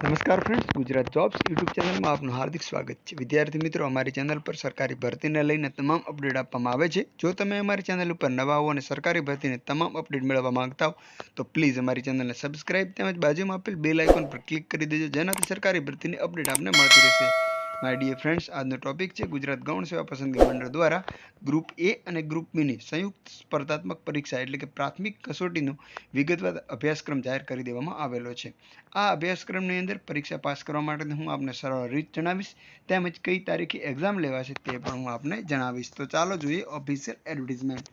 નમસ્કાર friends Gujarat jobs YouTube ચેનલમાં આપનું હાર્દિક સ્વાગત છે. વિદ્યાર્થી મિત્રો, અમારી ચેનલ પર સરકારી ભરતીને લઈને તમામ અપડેટ આપવામાં આવે છે. જો તમે અમારી ચેનલ ઉપર નવા હો અને સરકારી ભરતીને તમામ અપડેટ મેળવવા માંગતા હો, તો પ્લીઝ અમારી ચેનલને સબસ્ક્રાઇબ તેમજ બાજુમાં આપેલ બેલ આઇકોન પર ક્લિક કરી દેજો, જેનાથી સરકારી ભરતીની અપડેટ આપને મળતી રહેશે. માય ડિયર ફ્રેન્ડ્સ આજનો ટોપિક છે ગુજરાત ગૌણ સેવા પસંદગી મંડળ દ્વારા ગ્રુપ એ અને ગ્રુપ બીની સંયુક્ત સ્પર્ધાત્મક પરીક્ષા એટલે કે પ્રાથમિક કસોટીનો વિગતવાર અભ્યાસક્રમ જાહેર કરી દેવામાં આવેલો છે. આ અભ્યાસક્રમની અંદર પરીક્ષા પાસ કરવા માટે હું આપને સરળ રીત જણાવીશ, તેમજ કઈ તારીખે એક્ઝામ લેવાશે તે પણ હું આપને જણાવીશ. તો ચાલો જોઈએ ઓફિશિયલ એડવર્ટિઝમેન્ટ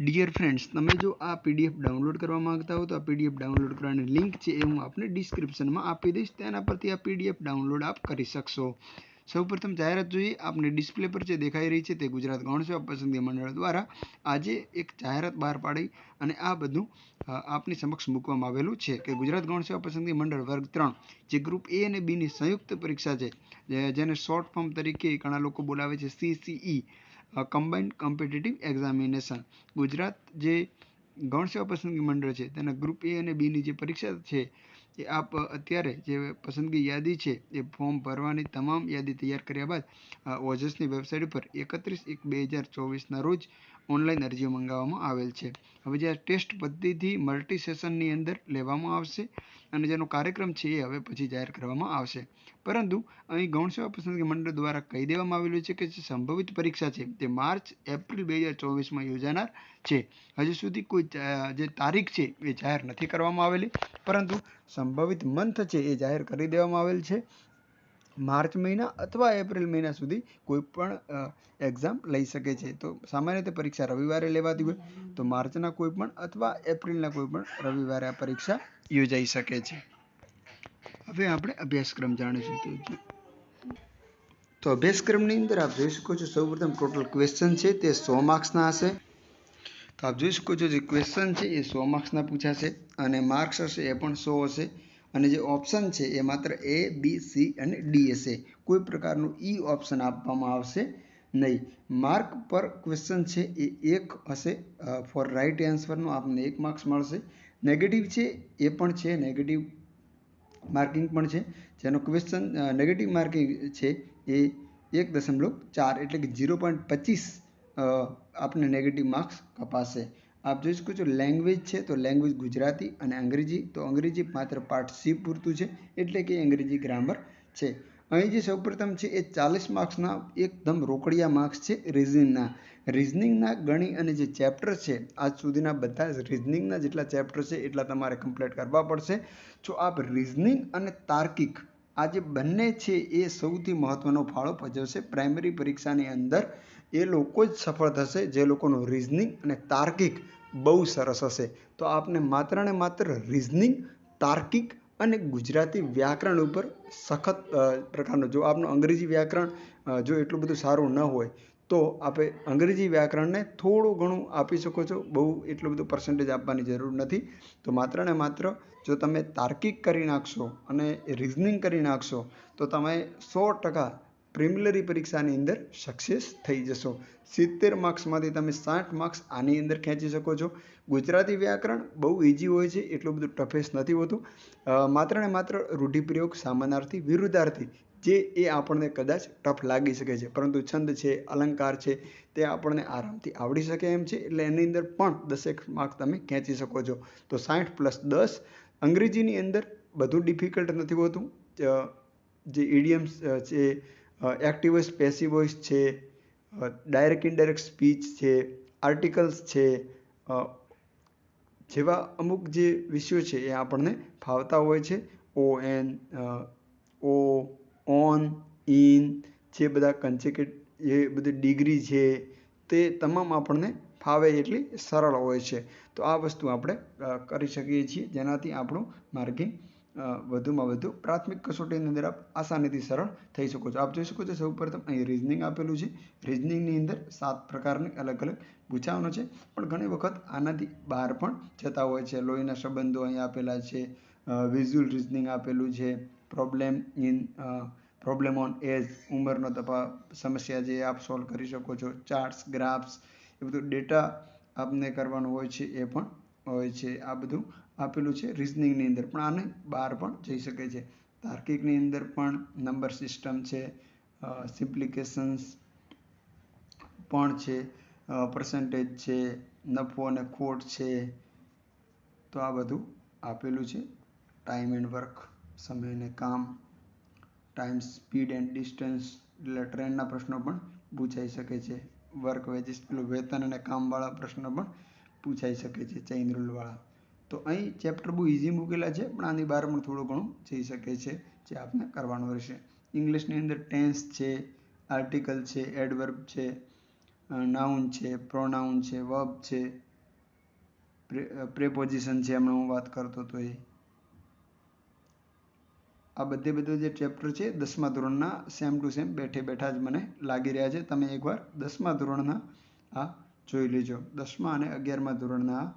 ડિયર ફ્રેન્ડ્સ તમે જો આ પીડીએફ ડાઉનલોડ કરવા માંગતા હો તો આ પીડીએફ ડાઉનલોડ કરવાની લિંક છે એ હું આપને ડિસ્ક્રિપ્શનમાં આપી દઈશ. તેના પરથી આ પીડીએફ ડાઉનલોડ આપ કરી શકશો. સૌપ્રથમ જાહેરાત જોઈએ. આપને ડિસ્પ્લે પર જે દેખાઈ રહી છે તે ગુજરાત ગૌણ પસંદગી મંડળ દ્વારા આજે એક જાહેરાત બહાર પાડી અને આ બધું આપની સમક્ષ મૂકવામાં આવેલું છે કે ગુજરાત ગૌણ પસંદગી મંડળ વર્ગ ત્રણ, જે ગ્રુપ એ અને બીની સંયુક્ત પરીક્ષા છે જેને શોર્ટ ફોર્મ તરીકે ઘણા લોકો બોલાવે છે CCE combined competitive examination Gujarat જે ગૌણ સેવા પસંદગી મંડળ છે, તેના ગ્રુપ એ અને બીની જે પરીક્ષા છે, એ આપ અત્યારે જે પસંદગી યાદી છે, એ ફોર્મ ભરવાની તમામ યાદી તૈયાર કર્યા બાદ ઓજસની વેબસાઇટ ઉપર એકત્રીસ એક બે હજાર ચોવીસના રોજ ઓનલાઈન અરજીઓ મંગાવવામાં આવેલ છે. હવે જે આ ટેસ્ટ પદ્ધતિથી મલ્ટી સેશનની અંદર લેવામાં આવશે અને જેનો કાર્યક્રમ છે એ હવે પછી જાહેર કરવામાં આવશે. પરંતુ અહીં ગૌણ સેવા પસંદગી મંડળ દ્વારા કહી દેવામાં આવેલું છે કે જે સંભવિત પરીક્ષા છે તે માર્ચ, એપ્રિલ બે હજાર ચોવીસમાં યોજાનાર છે. હજુ સુધી કોઈ જે તારીખ છે એ જાહેર નથી કરવામાં આવેલી, પરંતુ સંભવિત મંથ છે એ જાહેર કરી દેવામાં આવેલ છે. માર્ચ મહિના અથવા એપ્રિલ મહિના સુધી કોઈ પણ એક્ઝામ લઈ શકે છે. તો સામાન્ય રીતે પરીક્ષા રવિવારે લેવાતી હોય, તો માર્ચના કોઈ પણ અથવા એપ્રિલના કોઈ પણ રવિવારે આ પરીક્ષા યોજાઈ શકે છે. હવે આપણે અભ્યાસક્રમ જાણીશું તો તો અભ્યાસક્રમની અંદર આપ જોઈ શકો છો સૌપ્રથમ ટોટલ ક્વેશ્ચન છે, તે સો માર્ક્સના હશે. તો આપ જોઈ શકો છો જે ક્વેશ્ચન છે એ સો માર્ક્સના પૂછાશે અને માર્ક્સ હશે એ પણ સો હશે. અને જે ઓપ્શન છે એ માત્ર એ બી સી અને ડી હશે. કોઈ પ્રકારનું ઈ ઓપ્શન આપવામાં આવશે નહીં. માર્ક પર ક્વેશ્ચન છે એ એક હશે. ફોર રાઇટ આન્સરનો આપને એક માર્ક્સ મળશે. નેગેટિવ છે એ પણ છે. નેગેટિવ માર્કિંગ પણ છે. જેનો ક્વેશ્ચન નેગેટિવ માર્કિંગ છે એ એક દશમલવ ચાર એટલે કે ઝીરો પોઈન્ટ પચીસ આપને નેગેટિવ માર્ક્સ કપાશે. આપ જોઈ શકો છો લેંગ્વેજ છે તો લેંગ્વેજ ગુજરાતી અને અંગ્રેજી, તો અંગ્રેજી માત્ર પાર્ટ સી પૂરતું છે, એટલે કે અંગ્રેજી ગ્રામર છે. અહીં જે સૌપ્રથમ છે, એ ચાલીસ માર્ક્સના એકદમ રોકડિયા માર્ક્સ છે રિઝનિંગના રિઝનિંગના ગણી અને જે ચેપ્ટર છે, આજ સુધીના બધા જ રિઝનિંગના જેટલા ચેપ્ટર છે, એટલા તમારે કમ્પ્લીટ કરવા પડશે. જો આપ રિઝનિંગ અને તાર્કિક, આ જે બંને છે, એ સૌથી મહત્ત્વનો ફાળો ભજવશે પ્રાઇમરી પરીક્ષાની અંદર. એ લોકો જ સફળ થશે, જે લોકોનું રિઝનિંગ અને તાર્કિક બહુ સરસ હશે. તો આપને માત્ર ને માત્ર રિઝનિંગ તાર્કિક અને ગુજરાતી વ્યાકરણ ઉપર સખત પ્રકારનું, જો આપનું અંગ્રેજી વ્યાકરણ જો એટલું બધું સારું ન હોય, તો આપણે અંગ્રેજી વ્યાકરણને થોડું ઘણું આપી શકો છો. બહુ એટલું બધું પર્સન્ટેજ આપવાની જરૂર નથી. તો માત્ર ને માત્ર જો તમે તાર્કિક કરી નાખશો અને રિઝનિંગ કરી નાખશો, તો તમે સો ટકા પ્રિમિલરી પરીક્ષાની અંદર સક્સેસ થઈ જશો. સિત્તેર માર્ક્સમાંથી તમે સાઠ માર્ક્સ આની અંદર ખેંચી શકો છો. ગુજરાતી વ્યાકરણ બહુ ઇઝી હોય છે, એટલું બધું ટફેસ્ટ નથી હોતું. માત્ર ને માત્ર રૂઢિપ્રયોગ સામાનાર્થી વિરુદ્ધાર્થી, જે એ આપણને કદાચ ટફ લાગી શકે છે. પરંતુ છંદ છે, અલંકાર છે, તે આપણને આરામથી આવડી શકે એમ છે, એટલે એની અંદર પણ દસેક માર્ક્સ તમે ખેંચી શકો છો. તો સાઠ પ્લસ દસ, અંગ્રેજીની અંદર બધું ડિફિકલ્ટ નથી હોતું. જે ઇડિયમ્સ છે એક્ટિવ વોઇસ પેસિવ વોઇસ છે ડાયરેક્ટ ઇનડાયરેક્ટ સ્પીચ છે આર્ટિકલ્સ છે જેવા અમુક જે વિષયો છે એ આપણને ફાવતા હોય છે. O N O on in જે બધા કન્સિકેટ જે બધી ડિગ્રી છે, તે તમામ આપણને ફાવે એટલી સરળ હોય છે. તો આ વસ્તુ આપણે કરી શકીએ છીએ જેનાથી આપણું માર્કિંગ વધુમાં વધુ પ્રાથમિક કસોટીની અંદર આપ આસાનીથી સરળ થઈ શકો છો. આપ જોઈ શકો છો સૌપ્રથમ અહીં રિઝનિંગ આપેલું છે. રિઝનિંગની અંદર સાત પ્રકારની અલગ અલગ પૂછાવાનો છે. પણ ઘણી વખત આનાથી બહાર પણ જતા હોય છે. લોહીના સંબંધો અહીં આપેલા છે. વિઝ્યુઅલ રિઝનિંગ આપેલું છે. Problem in problem on age ઉંમરનો તપા સમસ્યા જે આપ સોલ્વ કરી શકો છો. ચાર્ટ્સ ગ્રાફ્સ એ બધું ડેટા આપને કરવાનું હોય છે એ પણ હોય છે. આ બધું આપેલું છે રિઝનિંગની અંદર. પણ આને બહાર પણ જઈ શકે છે. તાર્કિકની અંદર પણ નંબર સિસ્ટમ છે. સિમ્પ્લિકેશન્સ પણ છે. પર્સન્ટેજ છે. નફો અને ખોટ છે. તો આ બધું આપેલું છે. ટાઈમ એન્ડ વર્ક સમય અને કામ. ટાઈમ સ્પીડ એન્ડ ડિસ્ટન્સ એટલે ટ્રેનના પ્રશ્નો પણ પૂછાઈ શકે છે. વર્ક વેજીસ પેલું વેતન અને કામવાળા પ્રશ્નો પણ પૂછાઈ શકે છે ચૈન રૂલવાળા. તો અહીં ચેપ્ટર બહુ ઇઝી મૂકેલા છે, પણ આની બહાર પણ થોડું ઘણું જઈ શકે છે જે આપને કરવાનું રહેશે. ઇંગ્લિશની અંદર ટેન્સ છે આર્ટિકલ છે એડવર્બ છે નાઉન છે પ્રોનાઉન છે વર્બ છે પ્રેપોઝિશન છે, હમણાં હું વાત કરતો હતો એ. આ બધે બધું જે ચેપ્ટર છે, દસમા ધોરણના સેમ ટુ સેમ બેઠે બેઠા જ મને લાગી રહ્યા છે. તમે એકવાર દસમા ધોરણના આ જોઈ લેજો. દસમા અને અગિયારમા ધોરણના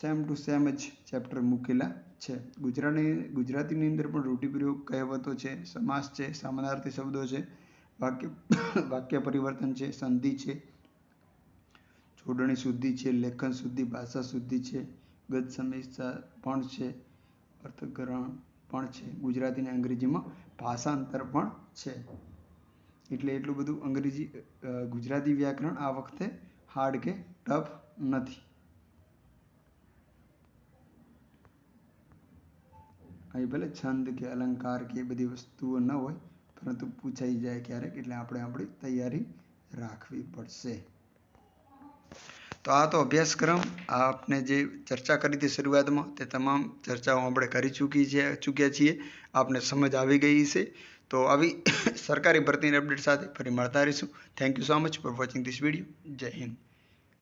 સેમ ટુ સેમ જ ચેપ્ટર મૂકેલા છે. ગુજરાતી ગુજરાતીની અંદર પણ રૂઢિપ્રયોગ કહેવતો છે, સમાસ છે, સમાનાર્થી શબ્દો છે, વાક્ય વાક્ય પરિવર્તન છે, સંધિ છે, જોડણી શુદ્ધિ છે, લેખન શુદ્ધિ, ભાષા શુદ્ધિ છે ગત સમીક્ષા પણ છે, અર્થગ્રહણ પણ છે. ગુજરાતીને અંગ્રેજીમાં ભાષાંતર પણ છે. એટલે એટલું બધું અંગ્રેજી ગુજરાતી વ્યાકરણ આ વખતે હાર્ડ કે ટફ નથી. અહીં ભલે છંદ કે અલંકાર કે એ બધી વસ્તુઓ ન હોય, પરંતુ પૂછાઈ જાય ક્યારેક, એટલે આપણે આપણી તૈયારી રાખવી પડશે. તો આ તો અભ્યાસક્રમ આપને જે ચર્ચા કરી હતી શરૂઆતમાં, તે તમામ ચર્ચાઓ આપણે કરી ચૂકી છે, ચૂક્યા છીએ. આપને સમજ આવી ગઈ છે તો આવી સરકારી ભરતીની અપડેટ સાથે ફરી મળતા રહીશું. Thank you so much for watching this video Jai Hind